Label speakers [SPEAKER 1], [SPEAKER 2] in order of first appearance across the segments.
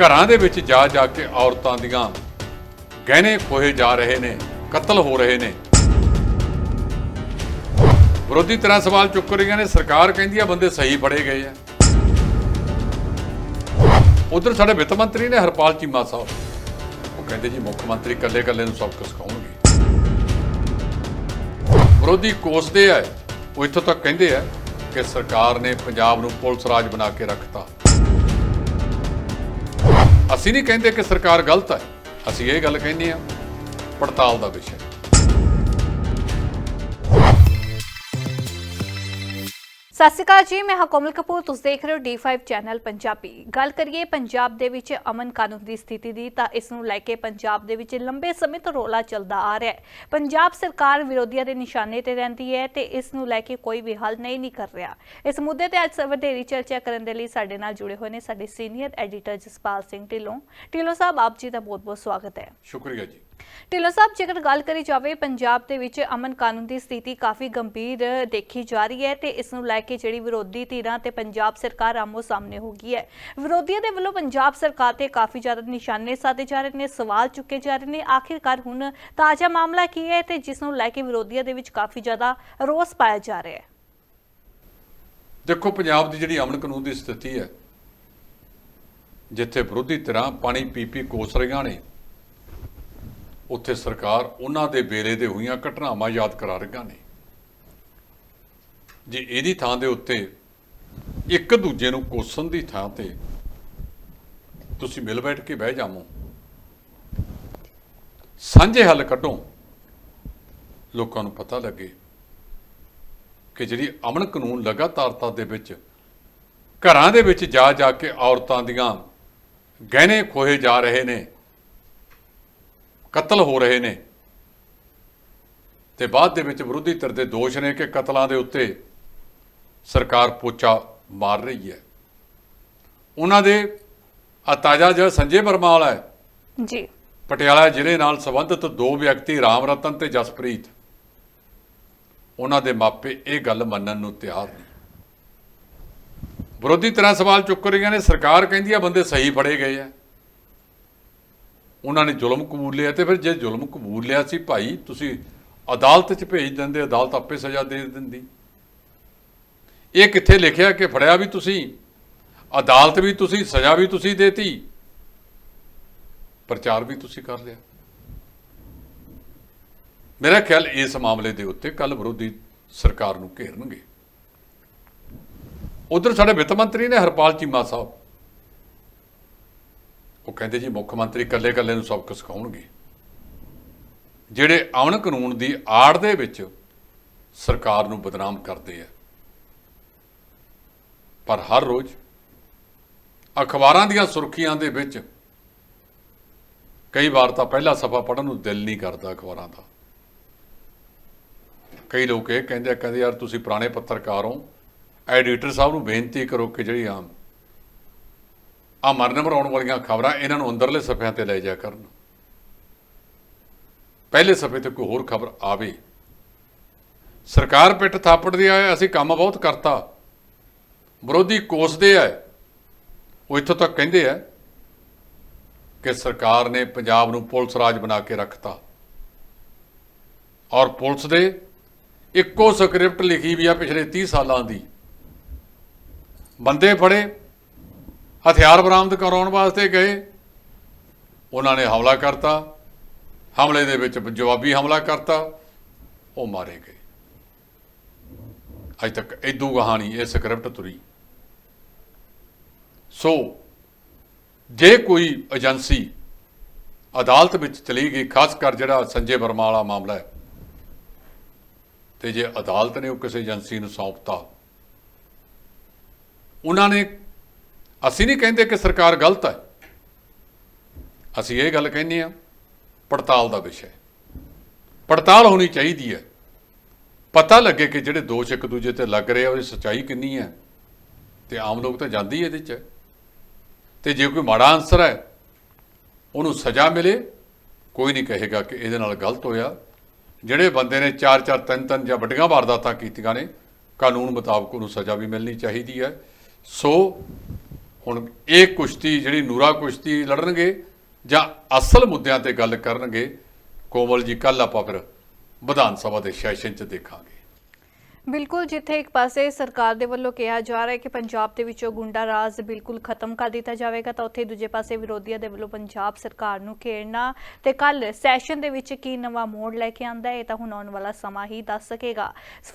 [SPEAKER 1] ਘਰਾਂ ਦੇ ਵਿੱਚ ਜਾ ਜਾ ਕੇ ਔਰਤਾਂ ਦੀਆਂ ਗਹਿਣੇ ਖੋਹੇ ਜਾ ਰਹੇ ਨੇ, ਕਤਲ ਹੋ ਰਹੇ ਨੇ। ਵਿਰੋਧੀ ਤਰ੍ਹਾਂ ਸਵਾਲ ਚੁੱਕ ਰਹੀਆਂ ਨੇ, ਸਰਕਾਰ ਕਹਿੰਦੀ ਆ ਬੰਦੇ ਸਹੀ ਫੜੇ ਗਏ ਆ। ਉਧਰ ਸਾਡੇ ਵਿੱਤ ਮੰਤਰੀ ਨੇ ਹਰਪਾਲ ਚੀਮਾ ਸਾਹਿਬ। ਉਹ ਕਹਿੰਦੇ ਜੀ ਮੁੱਖ ਮੰਤਰੀ ਇਕੱਲੇ ਇਕੱਲੇ ਨੂੰ ਸਭ ਸਬਕ ਸਿਖਾਉਣਗੇ। ਵਿਰੋਧੀ ਕੋਸਦੇ ਆ, ਉਹ ਇੱਥੋਂ ਤੱਕ ਕਹਿੰਦੇ ਆ ਕਿ ਸਰਕਾਰ ਨੇ ਪੰਜਾਬ ਨੂੰ ਪੁਲਿਸ ਰਾਜ ਬਣਾ ਕੇ ਰੱਖਤਾ। ਅਸੀਂ ਨਹੀਂ ਕਹਿੰਦੇ ਕਿ ਸਰਕਾਰ ਗਲਤ ਹੈ। ਅਸੀਂ ਇਹ ਗੱਲ ਕਹਿੰਦੇ ਆ ਪੜਤਾਲ ਦਾ ਵਿਸ਼ਾ
[SPEAKER 2] ਸਤਿ ਸ਼੍ਰੀ ਅਕਾਲ ਜੀ, ਮੈਂ ਹਾਂ ਕੋਮਲ ਕਪੂਰ, ਤੁਸੀਂ ਦੇਖ ਰਹੇ ਹੋ D5 ਚੈਨਲ ਪੰਜਾਬੀ। ਗੱਲ ਕਰੀਏ ਪੰਜਾਬ ਦੇ ਵਿੱਚ ਅਮਨ ਕਾਨੂੰਨ ਦੀ ਸਥਿਤੀ ਦੀ, ਤਾਂ ਇਸ ਨੂੰ ਲੈ ਕੇ ਪੰਜਾਬ ਦੇ ਵਿੱਚ ਲੰਬੇ ਸਮੇਂ ਤੋਂ ਰੋਲਾ ਚੱਲਦਾ ਆ ਰਿਹਾ ਹੈ। ਪੰਜਾਬ ਸਰਕਾਰ ਵਿਰੋਧੀਆਂ ਦੇ ਨਿਸ਼ਾਨੇ ਤੇ ਰਹਿੰਦੀ ਹੈ ਤੇ ਇਸ ਨੂੰ ਲੈ ਕੇ ਕੋਈ ਵੀ ਹੱਲ ਨਹੀਂ ਨਹੀਂ ਕਰ ਰਿਹਾ। ਇਸ ਮੁੱਦੇ ਤੇ ਅੱਜ ਵਧੇਰੀ ਚਰਚਾ ਕਰਨ ਦੇ ਲਈ ਸਾਡੇ ਨਾਲ ਜੁੜੇ ਹੋਏ ਨੇ ਸਾਡੇ ਸੀਨੀਅਰ ਐਡੀਟਰ ਜਸਪਾਲ ਸਿੰਘ ਢਿੱਲੋਂ। ਢਿੱਲੋਂ ਸਾਹਿਬ, ਆਪ ਜੀ ਦਾ ਬਹੁਤ-ਬਹੁਤ ਸਵਾਗਤ ਹੈ।
[SPEAKER 1] ਸ਼ੁਕਰੀਆ ਜੀ।
[SPEAKER 2] ਢਿੱਲੋਂ ਸਾਹਿਬ, ਜੇਕਰ ਗੱਲ ਕਰੀ ਜਾਵੇ, ਪੰਜਾਬ ਦੇ ਵਿੱਚ ਅਮਨ ਕਾਨੂੰਨ ਦੀ ਸਥਿਤੀ ਕਾਫੀ ਗੰਭੀਰ ਦੇਖੀ ਜਾ ਰਹੀ ਹੈ ਤੇ ਇਸ ਨੂੰ ਲੈ ਕੇ ਜਿਹੜੀ ਵਿਰੋਧੀ ਧਿਰਾਂ ਤੇ ਪੰਜਾਬ ਸਰਕਾਰ ਆਮੋ ਸਾਹਮਣੇ ਹੋ ਗਈ ਹੈ। ਵਿਰੋਧੀਆਂ ਦੇ ਵੱਲੋਂ ਪੰਜਾਬ ਸਰਕਾਰ ਤੇ ਕਾਫੀ ਜ਼ਿਆਦਾ ਨਿਸ਼ਾਨੇ ਸਾਧੇ ਜਾ ਰਹੇ ਨੇ, ਸਵਾਲ ਚੁੱਕੇ ਜਾ ਰਹੇ ਨੇ। ਆਖਿਰਕਾਰ ਹੁਣ ਤਾਜ਼ਾ ਮਾਮਲਾ ਕੀ ਹੈ ਤੇ ਜਿਸ ਨੂੰ ਲੈ ਕੇ ਵਿਰੋਧੀਆਂ ਦੇ ਵਿੱਚ ਕਾਫੀ ਜ਼ਿਆਦਾ ਰੋਸ ਪਾਇਆ ਜਾ ਰਿਹਾ ਹੈ?
[SPEAKER 1] ਦੇਖੋ, ਪੰਜਾਬ ਦੀ ਜਿਹੜੀ ਅਮਨ ਕਾਨੂੰਨ ਦੀ ਸਥਿਤੀ ਹੈ, ਜਿੱਥੇ ਵਿਰੋਧੀ ਧਿਰਾਂ ਪਾਣੀ ਪੀ ਪੀ ਕੋਸ ਰਹੀਆਂ ਨੇ ਉੱਥੇ ਸਰਕਾਰ ਉਹਨਾਂ ਦੇ ਵੇਲੇ ਦੇ ਹੋਈਆਂ ਘਟਨਾਵਾਂ ਯਾਦ ਕਰਾ ਰਹੀਆਂ ਨੇ। ਜੇ ਇਹਦੀ ਥਾਂ ਦੇ ਉੱਤੇ ਇੱਕ ਦੂਜੇ ਨੂੰ ਕੋਸਣ ਦੀ ਥਾਂ ਤੇ ਤੁਸੀਂ ਮਿਲ ਬੈਠ ਕੇ ਬਹਿ ਜਾਵੋ, ਸਾਂਝੇ ਹੱਲ ਕੱਢੋ, ਲੋਕਾਂ ਨੂੰ ਪਤਾ ਲੱਗੇ ਕਿ ਜਿਹੜੀ ਅਮਨ ਕਾਨੂੰਨ ਲਗਾਤਾਰਤਾ ਦੇ ਵਿੱਚ ਘਰਾਂ ਦੇ ਵਿੱਚ ਜਾ ਜਾ ਕੇ ਔਰਤਾਂ ਦੀਆਂ ਗਹਿਣੇ ਖੋਹੇ ਜਾ ਰਹੇ ਨੇ ਕਤਲ ਹੋ ਰਹੇ ਨੇ। ਤੇ ਬਾਅਦ ਦੇ ਵਿੱਚ ਵਿਰੋਧੀ ਧਿਰ ਦੇ ਦੋਸ਼ ਨੇ ਕਿ ਕਤਲਾਂ ਦੇ ਉੱਤੇ ਸਰਕਾਰ ਪੋਚਾ ਮਾਰ ਰਹੀ ਹੈ। ਉਹਨਾਂ ਦੇ ਆ ਤਾਜ਼ਾ ਜਿਹੜਾ ਸੰਜੇ ਵਰਮਾ ਵਾਲਾ ਹੈ।
[SPEAKER 2] ਜੀ।
[SPEAKER 1] ਪਟਿਆਲਾ ਜ਼ਿਲ੍ਹੇ ਨਾਲ ਸੰਬੰਧਿਤ ਦੋ ਵਿਅਕਤੀ ਰਾਮ ਰਤਨ ਤੇ ਜਸਪ੍ਰੀਤ। ਉਹਨਾਂ ਦੇ ਮਾਪੇ ਇਹ ਗੱਲ ਮੰਨਣ ਨੂੰ ਤਿਆਰ ਨਹੀਂ ਵਿਰੋਧੀ ਤਰ੍ਹਾਂ ਸਵਾਲ ਚੁੱਕ ਰਹੀਆਂ ਨੇ ਸਰਕਾਰ ਕਹਿੰਦੀ ਆ ਬੰਦੇ ਸਹੀ ਫੜੇ ਗਏ ਆ। ਉਹਨਾਂ ਨੇ ਜ਼ੁਲਮ ਕਬੂਲ ਲਿਆ ਤੇ ਫਿਰ ਜੇ ਜ਼ੁਲਮ ਕਬੂਲ ਲਿਆ ਸੀ ਭਾਈ, ਤੁਸੀਂ ਅਦਾਲਤ 'ਚ ਭੇਜ ਦਿੰਦੇ, ਅਦਾਲਤ ਆਪੇ ਸਜ਼ਾ ਦੇ ਦਿੰਦੀ। ਇਹ ਕਿੱਥੇ ਲਿਖਿਆ ਕਿ ਫੜਿਆ ਵੀ ਤੁਸੀਂ, ਅਦਾਲਤ ਵੀ ਤੁਸੀਂ, ਸਜ਼ਾ ਵੀ ਤੁਸੀਂ ਦੇਤੀ, ਪ੍ਰਚਾਰ ਵੀ ਤੁਸੀਂ ਕਰ ਲਿਆ। ਮੇਰਾ ਖਿਆਲ ਇਸ ਮਾਮਲੇ ਦੇ ਉੱਤੇ ਕੱਲ ਵਿਰੋਧੀ ਸਰਕਾਰ ਨੂੰ ਘੇਰਨਗੇ। ਉਧਰ ਸਾਡੇ ਵਿੱਤ ਮੰਤਰੀ ਨੇ ਹਰਪਾਲ ਚੀਮਾ ਸਾਹਿਬ ਕਹਿੰਦੇ ਜੀ ਮੁੱਖ ਮੰਤਰੀ ਇਕੱਲੇ ਇਕੱਲੇ ਨੂੰ ਸਬਕ ਸਿਖਾਉਣਗੇ। ਜਿਹੜੇ ਅਮਨ ਕਾਨੂੰਨ ਦੀ ਆੜ ਦੇ ਵਿੱਚ ਸਰਕਾਰ ਨੂੰ ਬਦਨਾਮ ਕਰਦੇ ਆ। ਪਰ ਹਰ ਰੋਜ਼ ਅਖਬਾਰਾਂ ਦੀਆਂ ਸੁਰਖੀਆਂ ਦੇ ਵਿੱਚ ਕਈ ਵਾਰ ਤਾਂ ਪਹਿਲਾ ਸਫਾ ਪੜਨ ਨੂੰ ਦਿਲ ਨਹੀਂ ਕਰਦਾ ਅਖਬਾਰਾਂ ਦਾ। ਕਈ ਲੋਕ ਇਹ ਕਹਿੰਦੇ ਆ, ਕਹਿੰਦੇ ਯਾਰ ਤੁਸੀਂ ਪੁਰਾਣੇ ਪੱਤਰਕਾਰ ਹੋ, ਐਡੀਟਰ ਸਾਹਿਬ ਨੂੰ ਬੇਨਤੀ ਕਰੋ ਕਿ ਜਿਹੜੀ ਆਮ ਆ ਮਰਨ ਮਰਾਉਣ ਵਾਲੀਆਂ ਖਬਰਾਂ ਇਹਨਾਂ ਨੂੰ ਅੰਦਰਲੇ ਸਫਿਆਂ ਤੇ ਲੈ ਜਾ ਕਰਨ। ਪਹਿਲੇ ਸਫੇ ਤੇ ਕੋਈ ਹੋਰ ਖਬਰ ਆਵੇ। ਸਰਕਾਰ ਪਿੱਠ ਥਾਪੜਦੀ ਆ ਅਸੀਂ ਕੰਮ ਬਹੁਤ ਕਰਤਾ। ਵਿਰੋਧੀ ਕੋਸਦੇ ਆ ਉਹ ਇੱਥੋਂ ਤੱਕ ਕਹਿੰਦੇ ਆ ਕਿ ਸਰਕਾਰ ਨੇ ਪੰਜਾਬ ਨੂੰ ਪੁਲਿਸ ਰਾਜ ਬਣਾ ਕੇ ਰੱਖਤਾ। ਔਰ ਪੁਲਿਸ ਦੇ ਇੱਕੋ ਸਕ੍ਰਿਪਟ ਲਿਖੀ ਵੀ ਆ ਪਿਛਲੇ 30 ਸਾਲਾਂ ਦੀ। ਬੰਦੇ ਫੜੇ ਹਥਿਆਰ ਬਰਾਮਦ ਕਰਾਉਣ ਵਾਸਤੇ ਗਏ। ਉਹਨਾਂ ਨੇ ਹਮਲਾ ਕਰਤਾ। ਹਮਲੇ ਦੇ ਵਿੱਚ ਜਵਾਬੀ ਹਮਲਾ ਕਰਤਾ। ਉਹ ਮਾਰੇ ਗਏ। ਅਜ ਤੱਕ ਇਦੂ ਕਹਾਣੀ ਇਹ ਸਕ੍ਰਿਪਟ ਤੁਰੀ। ਸੋ, ਜੇ ਕੋਈ ਏਜੰਸੀ ਅਦਾਲਤ ਵਿੱਚ ਚਲੀ ਗਈ, ਖਾਸ ਕਰ ਜਿਹੜਾ ਸੰਜੇ ਵਰਮਾ ਵਾਲਾ ਮਾਮਲਾ ਹੈ, ਤੇ ਜੇ ਅਦਾਲਤ ਨੇ ਉਹ ਕਿਸੇ ਏਜੰਸੀ ਨੂੰ ਸੌਂਪਤਾ, ਉਹਨਾਂ ਨੇ ਅਸੀਂ ਨਹੀਂ ਕਹਿੰਦੇ ਕਿ ਸਰਕਾਰ ਗਲਤ ਹੈ। ਅਸੀਂ ਇਹ ਗੱਲ ਕਹਿੰਦੇ ਆ ਪੜਤਾਲ ਦਾ ਵਿਸ਼ਾ ਹੈ। ਪੜਤਾਲ ਹੋਣੀ ਚਾਹੀਦੀ ਹੈ। ਪਤਾ ਲੱਗੇ ਕਿ ਜਿਹੜੇ ਦੋਸ਼ ਇੱਕ ਦੂਜੇ ਤੇ ਲੱਗ ਰਹੇ ਆ, ਉਹਦੀ ਸੱਚਾਈ ਕਿੰਨੀ ਹੈ। ਤੇ ਆਮ ਲੋਕ ਤਾਂ ਜਾਂਦੀ ਇਹਦੇ 'ਚ। ਤੇ ਜੇ ਕੋਈ ਮਾੜਾ ਆਨਸਰ ਹੈ, ਉਹਨੂੰ ਸਜ਼ਾ ਮਿਲੇ, ਕੋਈ ਨਹੀਂ ਕਹੇਗਾ ਕਿ ਇਹਦੇ ਨਾਲ ਗਲਤ ਹੋਇਆ। ਜਿਹੜੇ ਬੰਦੇ ਨੇ ਚਾਰ ਚਾਰ, ਤਿੰਨ ਤਿੰਨ ਜਾਂ ਵੱਡੀਆਂ ਵਾਰਦਾਤਾਂ ਕੀਤੀਆਂ ਨੇ, ਕਾਨੂੰਨ ਮੁਤਾਬਕ ਉਹਨੂੰ ਸਜ਼ਾ ਵੀ ਮਿਲਣੀ ਚਾਹੀਦੀ ਹੈ। ਸੋ ਹੁਣ ਇਹ ਕੁਸ਼ਤੀ ਜਿਹੜੀ ਨੂਰਾ ਕੁਸ਼ਤੀ ਲੜਨਗੇ ਜਾਂ ਅਸਲ ਮੁੱਦਿਆਂ ਤੇ ਗੱਲ ਕਰਨਗੇ, ਕੋਮਲ ਜੀ ਕੱਲ ਆਪਾਂ ਫਿਰ ਵਿਧਾਨ ਸਭਾ ਦੇ ਸੈਸ਼ਨ 'ਚ ਦੇਖਾਂਗੇ।
[SPEAKER 2] ਬਿਲਕੁਲ ਜਿੱਥੇ ਇੱਕ ਪਾਸੇ ਸਰਕਾਰ ਦੇ ਵੱਲੋਂ ਕਿਹਾ ਜਾ ਰਿਹਾ ਹੈ ਕਿ ਪੰਜਾਬ ਦੇ ਵਿੱਚੋਂ ਗੁੰਡਾ ਰਾਜ ਬਿਲਕੁਲ ਖਤਮ ਕਰ ਦਿੱਤਾ ਜਾਵੇਗਾ, ਤਾਂ ਉੱਥੇ ਦੂਜੇ ਪਾਸੇ ਵਿਰੋਧੀਆਂ ਦੇ ਵੱਲੋਂ ਪੰਜਾਬ ਸਰਕਾਰ ਨੂੰ ਘੇਰਨਾ ਤੇ ਕੱਲ ਸੈਸ਼ਨ ਦੇ ਵਿੱਚ ਕੀ ਨਵਾਂ ਮੋੜ ਲੈ ਕੇ ਆਂਦਾ ਹੈ, ਇਹ ਤਾਂ ਹੁਣ ਆਉਣ ਵਾਲਾ ਸਮਾਂ ਹੀ ਦੱਸ ਸਕੇਗਾ।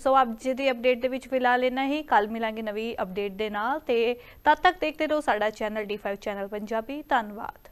[SPEAKER 2] ਸੋ ਅੱਜ ਦੀ ਅਪਡੇਟ ਦੇ ਵਿੱਚ ਫਿਲਹਾਲ ਇੰਨਾ ਹੀ। ਕੱਲ ਮਿਲਾਂਗੇ ਨਵੀਂ ਅਪਡੇਟ ਦੇ ਨਾਲ ਤੇ ਤਦ ਤੱਕ ਦੇਖਦੇ ਰਹੋ ਸਾਡਾ ਚੈਨਲ D5 ਚੈਨਲ ਪੰਜਾਬੀ। ਧੰਨਵਾਦ।